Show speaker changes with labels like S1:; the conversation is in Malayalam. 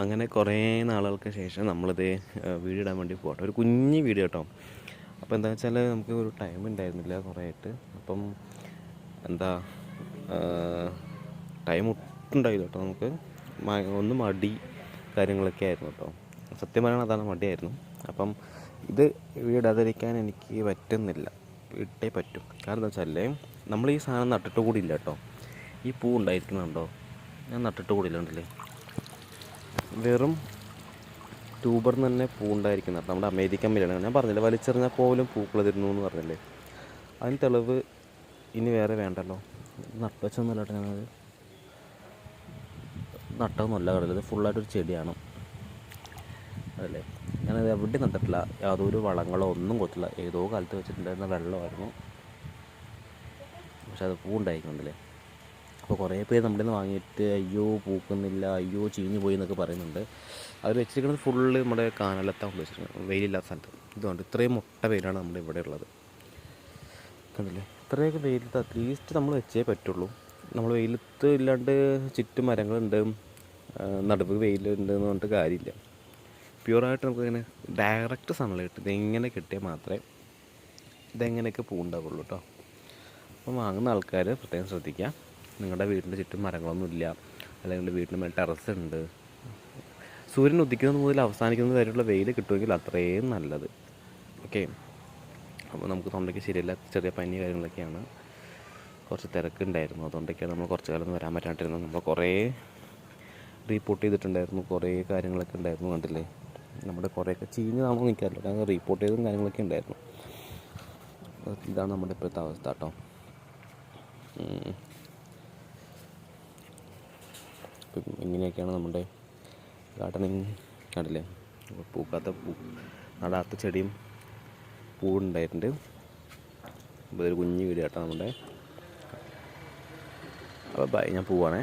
S1: അങ്ങനെ കുറേ നാളുകൾക്ക് ശേഷം നമ്മളിത് വീഡിയോ ഇടാൻ വേണ്ടി പോകട്ടെ. ഒരു കുഞ്ഞ് വീഡിയോ കേട്ടോ. അപ്പോൾ എന്താ വെച്ചാൽ നമുക്ക് ഒരു ടൈം ഉണ്ടായിരുന്നില്ല കുറേ ആയിട്ട് അപ്പം എന്താ ടൈം ഒട്ടുണ്ടായില്ല കേട്ടോ നമുക്ക്. ഒന്ന് മടി കാര്യങ്ങളൊക്കെ ആയിരുന്നു കേട്ടോ. സത്യം പറയണം അതാണ് മടിയായിരുന്നു. അപ്പം ഇത് വീടാതിരിക്കാൻ എനിക്ക് പറ്റുന്നില്ല. ഇട്ടേ പറ്റും. കാരണം എന്താ വെച്ചാൽ നമ്മൾ ഈ സാധനം നട്ടിട്ട് കൂടിയില്ല കേട്ടോ. ഈ പൂ ഉണ്ടായിരിക്കുന്നുണ്ടോ? ഞാൻ നട്ടിട്ട് കൂടിയില്ല ഉണ്ടല്ലേ വെറും ട്യൂബറിൽ തന്നെ പൂണ്ടായിരിക്കുന്നത്. നമ്മുടെ അമേരിക്കൻ മില്ലാണ് ഞാൻ പറഞ്ഞില്ല വലിച്ചെറിഞ്ഞാൽ പോലും പൂക്കൾ തരുന്നു എന്ന് പറഞ്ഞില്ലേ. അതിന് തെളിവ് ഇനി വേറെ വേണ്ടല്ലോ. നട്ടുവെച്ചൊന്നുമല്ല കേട്ടോ ഞാനത്. നട്ടതൊന്നുമല്ല കടൽ ഇത് ഫുള്ളായിട്ടൊരു ചെടിയാണ്. അതല്ലേ? ഞാനത് എവിടെ നട്ടിട്ടില്ല. യാതൊരു വളങ്ങളോ ഒന്നും കൊടുത്തില്ല ഏതോ കാലത്ത് വെച്ചിട്ടുണ്ടായിരുന്ന വെള്ളമായിരുന്നു. പക്ഷെ അത് പൂ ഉണ്ടായിരിക്കുന്നുണ്ടല്ലേ അപ്പോൾ കുറേ പേര് നമ്മുടെ നിന്ന് വാങ്ങിയിട്ട് അയ്യോ പൂക്കുന്നില്ല അയ്യോ ചീഞ്ഞു പോയി എന്നൊക്കെ പറയുന്നുണ്ട്. അവർ വെച്ചിരിക്കുന്നത് ഫുള്ള് നമ്മുടെ കാനലത്താണ് വെച്ചിരിക്കുന്നത്. വെയിലില്ലാത്ത സ്ഥലത്ത്. ഇതുകൊണ്ട് ഇത്രയും മുട്ട വെയിലാണ് നമ്മുടെ ഇവിടെ ഉള്ളത്. കണ്ടില്ലേ? ഇത്രയൊക്കെ വെയിലത്ത് അറ്റ്ലീസ്റ്റ് നമ്മൾ വെച്ചേ പറ്റുള്ളൂ. നമ്മൾ വെയിലത്ത് ഇല്ലാണ്ട് ചുറ്റും മരങ്ങളുണ്ട്. നടുവ് വെയിലുണ്ട് എന്ന് പറഞ്ഞിട്ട് കാര്യമില്ല. പ്യുവറായിട്ട് നമുക്കിങ്ങനെ ഡയറക്റ്റ് ഡയറക്റ്റ് സൺലൈറ്റ് ഇതെങ്ങനെ കിട്ടിയാൽ മാത്രമേ ഇതെങ്ങനെയൊക്കെ പൂണ്ടാവുള്ളൂ കേട്ടോ അപ്പം വാങ്ങുന്ന ആൾക്കാർ പ്രത്യേകം ശ്രദ്ധിക്കുക. നിങ്ങളുടെ വീടിന്റെ ചുറ്റും മരങ്ങളൊന്നുമില്ല. അല്ലെങ്കിൽ വീടിന്റെ മേൽ ടെറസ് ഉണ്ട്. സൂര്യൻ ഉദിക്കുന്നത് മുതൽ അവസാനിക്കുന്നത് വരെയുള്ള വെയിൽ കിട്ടുമെങ്കിൽ അത്രയും നല്ലത്. ഓക്കെ അപ്പോൾ നമുക്ക് തൊണ്ടയ്ക്ക് ശരിയല്ല ചെറിയ പനി കാര്യങ്ങളൊക്കെയാണ്. കുറച്ച് തിരക്കുണ്ടായിരുന്നു. അതുകൊണ്ടൊക്കെയാണ് നമ്മൾ കുറച്ച് കാലം വരാൻ പറ്റാണ്ടിരുന്നത്. നമ്മൾ കുറേ റീപ്പോർട്ട് ചെയ്തിട്ടുണ്ടായിരുന്നു. കുറേ കാര്യങ്ങളൊക്കെ ഉണ്ടായിരുന്നു കണ്ടില്ലേ? നമ്മുടെ കുറേയൊക്കെ ചീഞ്ഞതാണോ എനിക്കറിയില്ല കാരണം റീപ്പോർട്ട് ചെയ്തും കാര്യങ്ങളൊക്കെ ഉണ്ടായിരുന്നു. ഇതാണ് നമ്മുടെ ഇപ്പോഴത്തെ അവസ്ഥ കേട്ടോ. ഇപ്പം ഇങ്ങനെയൊക്കെയാണ് നമ്മുടെ ഗാർഡനിങ് കണ്ടില്ലേ പൂക്കാത്ത പൂ നടാത്ത ചെടിയും പൂവുണ്ടായിട്ടുണ്ട്. ഇതൊരു കുഞ്ഞു വീട് കേട്ടോ നമ്മുടെ. അപ്പോൾ ബൈ ഞാൻ പോവാണേ.